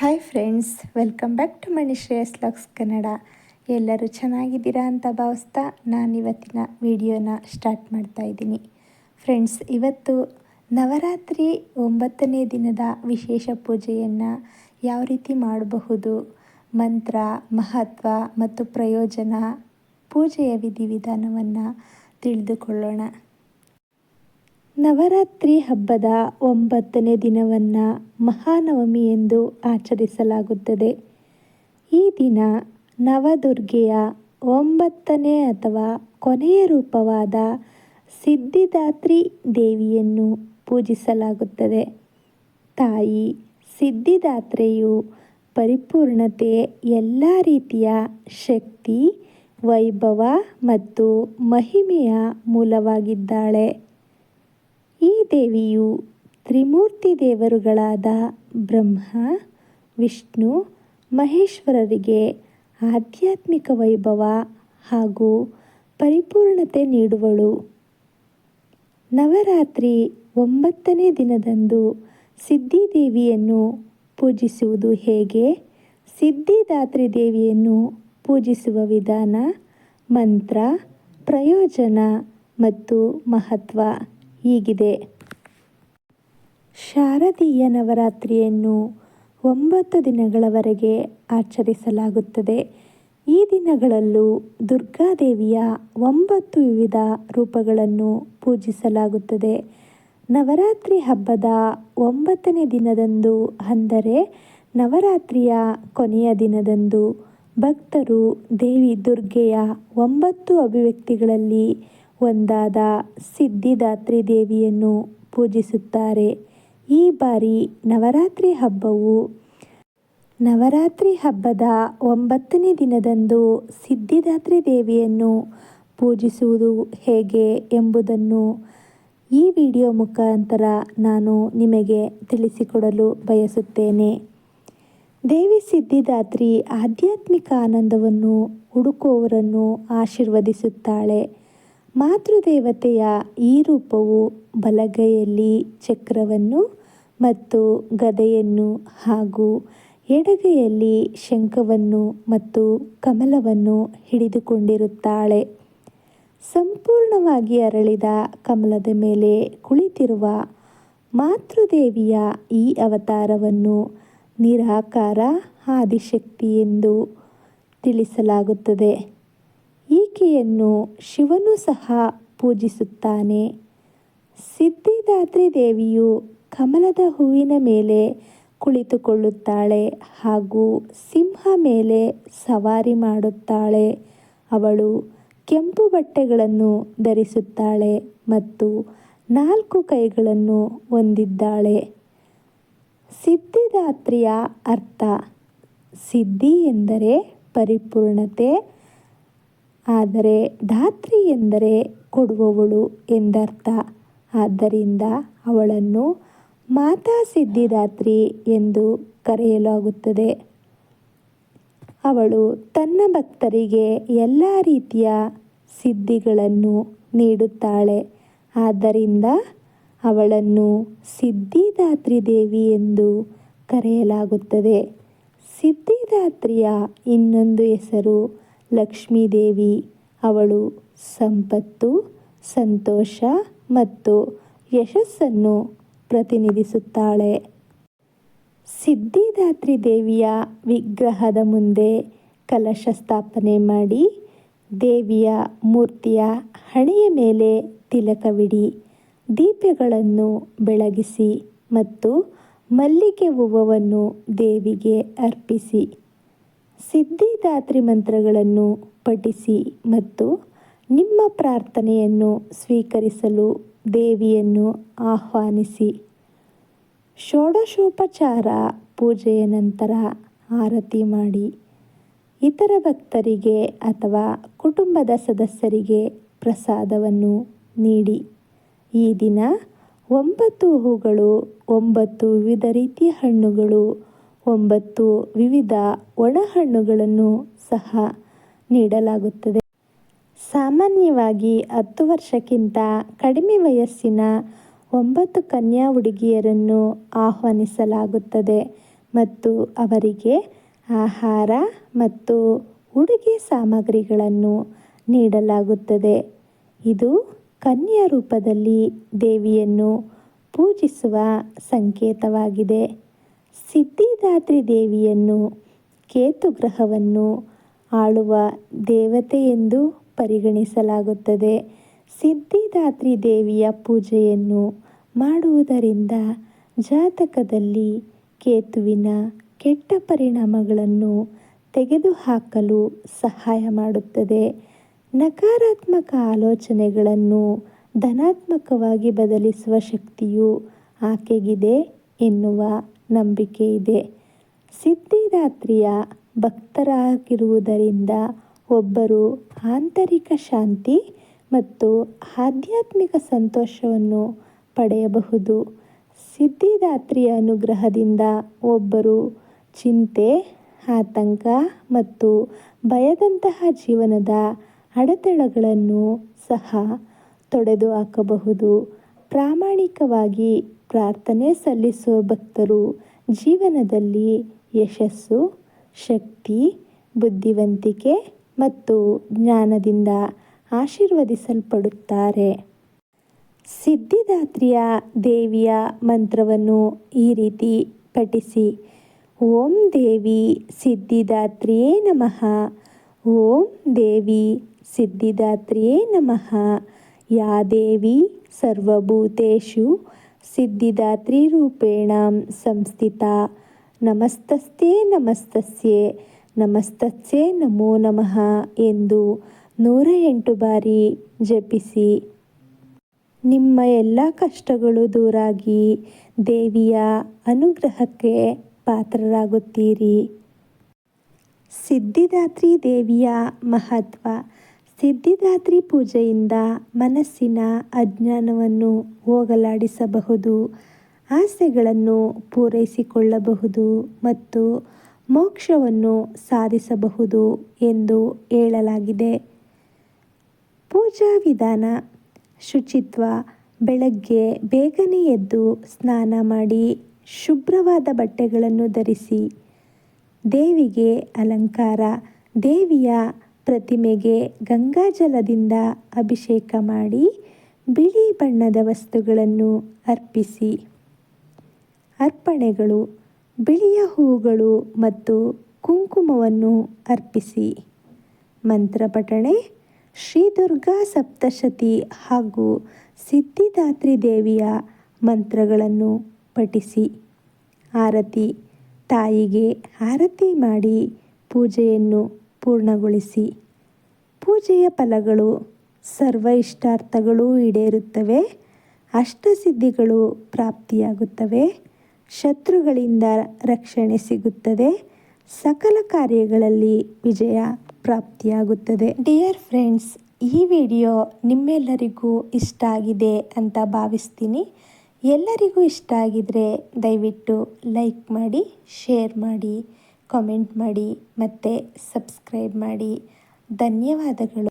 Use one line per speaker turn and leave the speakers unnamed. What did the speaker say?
Hi friends welcome back to Manishreyas lux Kannada ಎಲ್ಲರೂ ಚೆನ್ನಾಗಿದ್ದೀರಾ ಅಂತ ಭಾವಿಸ್ತಾ ನಾನು ಇವತ್ತಿನ ವಿಡಿಯೋನ ಸ್ಟಾರ್ಟ್ ಮಾಡ್ತಾ ಇದ್ದೀನಿ. ಫ್ರೆಂಡ್ಸ್ ಇವತ್ತು ನವರಾತ್ರಿ ಒಂಬತ್ತನೇ ದಿನದ ವಿಶೇಷ ಪೂಜೆಯನ್ನು ಯಾವ ರೀತಿ ಮಾಡಬಹುದು? ಮಂತ್ರ, ಮಹತ್ವ ಮತ್ತು ಪ್ರಯೋಜನ ಪೂಜೆಯ ವಿಧಿವಿಧಾನವನ್ನು ತಿಳಿದುಕೊಳ್ಳೋಣ. ನವರಾತ್ರಿ ಹಬ್ಬದ ಒಂಬತ್ತನೇ ದಿನವನ್ನು ಮಹಾನವಮಿ ಎಂದು ಆಚರಿಸಲಾಗುತ್ತದೆ. ಈ ದಿನ ನವದುರ್ಗೆಯ ಒಂಬತ್ತನೇ ಅಥವಾ ಕೊನೆಯ ರೂಪವಾದ ಸಿದ್ಧಿದಾತ್ರಿ ದೇವಿಯನ್ನು ಪೂಜಿಸಲಾಗುತ್ತದೆ. ತಾಯಿ ಸಿದ್ಧಿದಾತ್ರೆಯು ಪರಿಪೂರ್ಣತೆ, ಎಲ್ಲ ರೀತಿಯ ಶಕ್ತಿ, ವೈಭವ ಮತ್ತು ಮಹಿಮೆಯ ಮೂಲವಾಗಿದ್ದಾಳೆ. ಈ ದೇವಿಯು ತ್ರಿಮೂರ್ತಿ ದೇವರುಗಳಾದ ಬ್ರಹ್ಮ, ವಿಷ್ಣು, ಮಹೇಶ್ವರರಿಗೆ ಆಧ್ಯಾತ್ಮಿಕ ವೈಭವ ಹಾಗೂ ಪರಿಪೂರ್ಣತೆ ನೀಡುವಳು. ನವರಾತ್ರಿ ಒಂಬತ್ತನೇ ದಿನದಂದು ಸಿದ್ಧಿದೇವಿಯನ್ನು ಪೂಜಿಸುವುದು ಹೇಗೆ? ಸಿದ್ಧಿದಾತ್ರಿ ದೇವಿಯನ್ನು ಪೂಜಿಸುವ ವಿಧಾನ, ಮಂತ್ರ, ಪ್ರಯೋಜನ ಮತ್ತು ಮಹತ್ವ. ಹೀಗಿದೆ. ಶಾರದೀಯ ನವರಾತ್ರಿಯನ್ನು ಒಂಬತ್ತು ದಿನಗಳವರೆಗೆ ಆಚರಿಸಲಾಗುತ್ತದೆ. ಈ ದಿನಗಳಲ್ಲೂ ದುರ್ಗಾದೇವಿಯ ಒಂಬತ್ತು ವಿವಿಧ ರೂಪಗಳನ್ನು ಪೂಜಿಸಲಾಗುತ್ತದೆ. ನವರಾತ್ರಿ ಹಬ್ಬದ ಒಂಬತ್ತನೇ ದಿನದಂದು ಅಂದರೆ ನವರಾತ್ರಿಯ ಕೊನೆಯ ದಿನದಂದು ಭಕ್ತರು ದೇವಿ ದುರ್ಗೆಯ ಒಂಬತ್ತು ಅಭಿವ್ಯಕ್ತಿಗಳಲ್ಲಿ ಒಂದಾದ ಸಿದ್ಧಿದಾತ್ರಿ ದೇವಿಯನ್ನು ಪೂಜಿಸುತ್ತಾರೆ. ಈ ಬಾರಿ ನವರಾತ್ರಿ ಹಬ್ಬವು ನವರಾತ್ರಿ ಹಬ್ಬದ ಒಂಬತ್ತನೇ ದಿನದಂದು ಸಿದ್ಧಿದಾತ್ರಿ ದೇವಿಯನ್ನು ಪೂಜಿಸುವುದು ಹೇಗೆ ಎಂಬುದನ್ನು ಈ ವಿಡಿಯೋ ಮುಖಾಂತರ ನಾನು ನಿಮಗೆ ತಿಳಿಸಿಕೊಡಲು ಬಯಸುತ್ತೇನೆ. ದೇವಿ ಸಿದ್ಧಿದಾತ್ರಿ ಆಧ್ಯಾತ್ಮಿಕ ಆನಂದವನ್ನು ಹುಡುಕುವವರನ್ನು ಆಶೀರ್ವದಿಸುತ್ತಾಳೆ. ಮಾತೃದೇವತೆಯ ಈ ರೂಪವು ಬಲಗೈಯಲ್ಲಿ ಚಕ್ರವನ್ನು ಮತ್ತು ಗದೆಯನ್ನು ಹಾಗೂ ಎಡಗೈಯಲ್ಲಿ ಶಂಖವನ್ನು ಮತ್ತು ಕಮಲವನ್ನು ಹಿಡಿದುಕೊಂಡಿರುತ್ತಾಳೆ. ಸಂಪೂರ್ಣವಾಗಿ ಅರಳಿದ ಕಮಲದ ಮೇಲೆ ಕುಳಿತಿರುವ ಮಾತೃದೇವಿಯ ಈ ಅವತಾರವನ್ನು ನಿರಾಕಾರ ಆದಿಶಕ್ತಿ ಎಂದು ತಿಳಿಸಲಾಗುತ್ತದೆ. ಈಕೆಯನ್ನು ಶಿವನು ಸಹ ಪೂಜಿಸುತ್ತಾನೆ. ಸಿದ್ಧಿದಾತ್ರಿ ದೇವಿಯು ಕಮಲದ ಹೂವಿನ ಮೇಲೆ ಕುಳಿತುಕೊಳ್ಳುತ್ತಾಳೆ ಹಾಗೂ ಸಿಂಹ ಮೇಲೆ ಸವಾರಿ ಮಾಡುತ್ತಾಳೆ. ಅವಳು ಕೆಂಪು ಬಟ್ಟೆಗಳನ್ನು ಧರಿಸುತ್ತಾಳೆ ಮತ್ತು ನಾಲ್ಕು ಕೈಗಳನ್ನು ಹೊಂದಿದ್ದಾಳೆ. ಸಿದ್ಧಿದಾತ್ರಿಯ ಅರ್ಥ, ಸಿದ್ಧಿ ಎಂದರೆ ಪರಿಪೂರ್ಣತೆ ಆದರೆ ಧಾತ್ರಿ ಎಂದರೆ ಕೊಡುವವಳು ಎಂದರ್ಥ. ಆದ್ದರಿಂದ ಅವಳನ್ನು ಮಾತಾ ಸಿದ್ಧಿದಾತ್ರಿ ಎಂದು ಕರೆಯಲಾಗುತ್ತದೆ. ಅವಳು ತನ್ನ ಭಕ್ತರಿಗೆ ಎಲ್ಲ ರೀತಿಯ ಸಿದ್ಧಿಗಳನ್ನು ನೀಡುತ್ತಾಳೆ. ಆದ್ದರಿಂದ ಅವಳನ್ನು ಸಿದ್ಧಿದಾತ್ರಿ ದೇವಿ ಎಂದು ಕರೆಯಲಾಗುತ್ತದೆ. ಸಿದ್ಧಿದಾತ್ರಿಯ ಇನ್ನೊಂದು ಹೆಸರು ಲಕ್ಷ್ಮೀದೇವಿ. ಅವಳು ಸಂಪತ್ತು, ಸಂತೋಷ ಮತ್ತು ಯಶಸ್ಸನ್ನು ಪ್ರತಿನಿಧಿಸುತ್ತಾಳೆ. ಸಿದ್ಧಿದಾತ್ರಿ ದೇವಿಯ ವಿಗ್ರಹದ ಮುಂದೆ ಕಲಶ ಸ್ಥಾಪನೆ ಮಾಡಿ, ದೇವಿಯ ಮೂರ್ತಿಯ ಹಣೆಯ ಮೇಲೆ ತಿಲಕವಿಡಿ, ದೀಪಗಳನ್ನು ಬೆಳಗಿಸಿ ಮತ್ತು ಮಲ್ಲಿಗೆ ಹೂವನ್ನು ದೇವಿಗೆ ಅರ್ಪಿಸಿ. ಸಿದ್ಧಿದಾತ್ರಿ ಮಂತ್ರಗಳನ್ನು ಪಠಿಸಿ ಮತ್ತು ನಿಮ್ಮ ಪ್ರಾರ್ಥನೆಯನ್ನು ಸ್ವೀಕರಿಸಲು ದೇವಿಯನ್ನು ಆಹ್ವಾನಿಸಿ. ಷೋಡಶೋಪಚಾರ ಪೂಜೆಯ ನಂತರ ಆರತಿ ಮಾಡಿ. ಇತರ ಭಕ್ತರಿಗೆ ಅಥವಾ ಕುಟುಂಬದ ಸದಸ್ಯರಿಗೆ ಪ್ರಸಾದವನ್ನು ನೀಡಿ. ಈ ದಿನ ಒಂಬತ್ತು ಹೂಗಳು, ಒಂಬತ್ತು ವಿವಿಧ ರೀತಿಯ ಹಣ್ಣುಗಳು ಒಂಬತ್ತು ವಿವಿಧ ಒಣಹಣ್ಣುಗಳನ್ನು ಸಹ ನೀಡಲಾಗುತ್ತದೆ. ಸಾಮಾನ್ಯವಾಗಿ ಹತ್ತು ವರ್ಷಕ್ಕಿಂತ ಕಡಿಮೆ ವಯಸ್ಸಿನ ಒಂಬತ್ತು ಕನ್ಯಾ ಹುಡುಗಿಯರನ್ನು ಆಹ್ವಾನಿಸಲಾಗುತ್ತದೆ ಮತ್ತು ಅವರಿಗೆ ಆಹಾರ ಮತ್ತು ಉಡುಗೆ ಸಾಮಗ್ರಿಗಳನ್ನು ನೀಡಲಾಗುತ್ತದೆ. ಇದು ಕನ್ಯಾ ರೂಪದಲ್ಲಿ ದೇವಿಯನ್ನು ಪೂಜಿಸುವ ಸಂಕೇತವಾಗಿದೆ. ಸಿದ್ಧಿದಾತ್ರಿ ದೇವಿಯನ್ನು ಕೇತು ಗ್ರಹವನ್ನು ಆಳುವ ದೇವತೆ ಎಂದು ಪರಿಗಣಿಸಲಾಗುತ್ತದೆ. ಸಿದ್ಧಿದಾತ್ರಿ ದೇವಿಯ ಪೂಜೆಯನ್ನು ಮಾಡುವುದರಿಂದ ಜಾತಕದಲ್ಲಿ ಕೇತುವಿನ ಕೆಟ್ಟ ಪರಿಣಾಮಗಳನ್ನು ತೆಗೆದುಹಾಕಲು ಸಹಾಯ ಮಾಡುತ್ತದೆ. ನಕಾರಾತ್ಮಕ ಆಲೋಚನೆಗಳನ್ನು ಧನಾತ್ಮಕವಾಗಿ ಬದಲಿಸುವ ಶಕ್ತಿಯು ಆಕೆಗಿದೆ ಎನ್ನುವ ನಂಬಿಕೆ ಇದೆ. ಸಿದ್ಧಿದಾತ್ರಿಯ ಭಕ್ತರಾಗಿರುವುದರಿಂದ ಒಬ್ಬರು ಆಂತರಿಕ ಶಾಂತಿ ಮತ್ತು ಆಧ್ಯಾತ್ಮಿಕ ಸಂತೋಷವನ್ನು ಪಡೆಯಬಹುದು. ಸಿದ್ಧಿದಾತ್ರಿಯ ಅನುಗ್ರಹದಿಂದ ಒಬ್ಬರು ಚಿಂತೆ, ಆತಂಕ ಮತ್ತು ಭಯದಂತಹ ಜೀವನದ ಅಡೆತಡೆಗಳನ್ನು ಸಹ ತೊಡೆದು ಹಾಕಬಹುದು ಪ್ರಾಮಾಣಿಕವಾಗಿ ಪ್ರಾರ್ಥನೆ ಸಲ್ಲಿಸುವ ಭಕ್ತರು ಜೀವನದಲ್ಲಿ ಯಶಸ್ಸು, ಶಕ್ತಿ, ಬುದ್ಧಿವಂತಿಕೆ ಮತ್ತು ಜ್ಞಾನದಿಂದ ಆಶೀರ್ವದಿಸಲ್ಪಡುತ್ತಾರೆ. ಸಿದ್ಧಿದಾತ್ರಿಯ ದೇವಿಯ ಮಂತ್ರವನ್ನು ಈ ರೀತಿ ಪಠಿಸಿ, ಓಂ ದೇವಿ ಸಿದ್ಧಿದಾತ್ರಿಯೇ ನಮಃ, ಓಂ ದೇವಿ ಸಿದ್ಧಿದಾತ್ರಿಯೇ ನಮಃ, ಯಾ ದೇವಿ ಸರ್ವಭೂತೇಷು ಸಿದ್ಧಿದಾತ್ರಿರೂಪೇಣ ಸಂಸ್ಥಿತ. ನಮಸ್ತಸ್ತೆ, ನಮಸ್ತಸ್ಯೆ ನಮಸ್ತಸ್ಯೆ ನಮೋ ನಮಃ ಎಂದು ನೂರ ಎಂಟು ಬಾರಿ ಜಪಿಸಿ. ನಿಮ್ಮ ಎಲ್ಲ ಕಷ್ಟಗಳು ದೂರಾಗಿ ದೇವಿಯ ಅನುಗ್ರಹಕ್ಕೆ ಪಾತ್ರರಾಗುತ್ತೀರಿ. ಸಿದ್ಧಿದಾತ್ರಿ ದೇವಿಯ ಮಹತ್ವ. ಸಿದ್ಧಿದಾತ್ರಿ ಪೂಜೆಯಿಂದ ಮನಸ್ಸಿನ ಅಜ್ಞಾನವನ್ನು ಹೋಗಲಾಡಿಸಬಹುದು, ಆಸೆಗಳನ್ನು ಪೂರೈಸಿಕೊಳ್ಳಬಹುದು ಮತ್ತು ಮೋಕ್ಷವನ್ನು ಸಾಧಿಸಬಹುದು ಎಂದು ಹೇಳಲಾಗಿದೆ. ಪೂಜಾ ವಿಧಾನ, ಶುಚಿತ್ವ, ಬೆಳಗ್ಗೆ ಬೇಗನೆ ಎದ್ದು ಸ್ನಾನ ಮಾಡಿ ಶುಭ್ರವಾದ ಬಟ್ಟೆಗಳನ್ನು ಧರಿಸಿ ದೇವಿಗೆ ಅಲಂಕಾರ, ದೇವಿಯ ಪ್ರತಿಮೆಗೆ ಗಂಗಾಜಲದಿಂದ ಅಭಿಷೇಕ ಮಾಡಿ ಬಿಳಿ ಬಣ್ಣದ ವಸ್ತುಗಳನ್ನು ಅರ್ಪಿಸಿ. ಅರ್ಪಣೆಗಳು, ಬಿಳಿಯ ಹೂಗಳು ಮತ್ತು ಕುಂಕುಮವನ್ನು ಅರ್ಪಿಸಿ. ಮಂತ್ರ ಪಠಣೆ, ಶ್ರೀ ದುರ್ಗಾ ಸಪ್ತಶತಿ ಹಾಗೂ ಸಿದ್ಧಿದಾತ್ರಿ ದೇವಿಯ ಮಂತ್ರಗಳನ್ನು ಪಠಿಸಿ. ಆರತಿ, ತಾಯಿಗೆ ಆರತಿ ಮಾಡಿ ಪೂಜೆಯನ್ನು ಪೂರ್ಣಗೊಳಿಸಿ. ಪೂಜೆಯ ಫಲಗಳು ಸರ್ವ ಇಷ್ಟಾರ್ಥಗಳು ಈಡೇರುತ್ತವೆ. ಅಷ್ಟಸಿದ್ಧಿಗಳು ಪ್ರಾಪ್ತಿಯಾಗುತ್ತವೆ. ಶತ್ರುಗಳಿಂದ ರಕ್ಷಣೆ ಸಿಗುತ್ತದೆ. ಸಕಲ ಕಾರ್ಯಗಳಲ್ಲಿ ವಿಜಯ ಪ್ರಾಪ್ತಿಯಾಗುತ್ತದೆ. ಡಿಯರ್ ಫ್ರೆಂಡ್ಸ್, ಈ ವಿಡಿಯೋ ನಿಮ್ಮೆಲ್ಲರಿಗೂ ಇಷ್ಟ ಆಗಿದೆ ಅಂತ ಭಾವಿಸ್ತೀನಿ. ಎಲ್ಲರಿಗೂ ಇಷ್ಟ ಆಗಿದರೆ ದಯವಿಟ್ಟು ಲೈಕ್ ಮಾಡಿ, ಶೇರ್ ಮಾಡಿ. ಕಾಮೆಂಟ್ ಮಾಡಿ ಮತ್ತು ಸಬ್ಸ್ಕ್ರೈಬ್ ಮಾಡಿ. ಧನ್ಯವಾದಗಳು.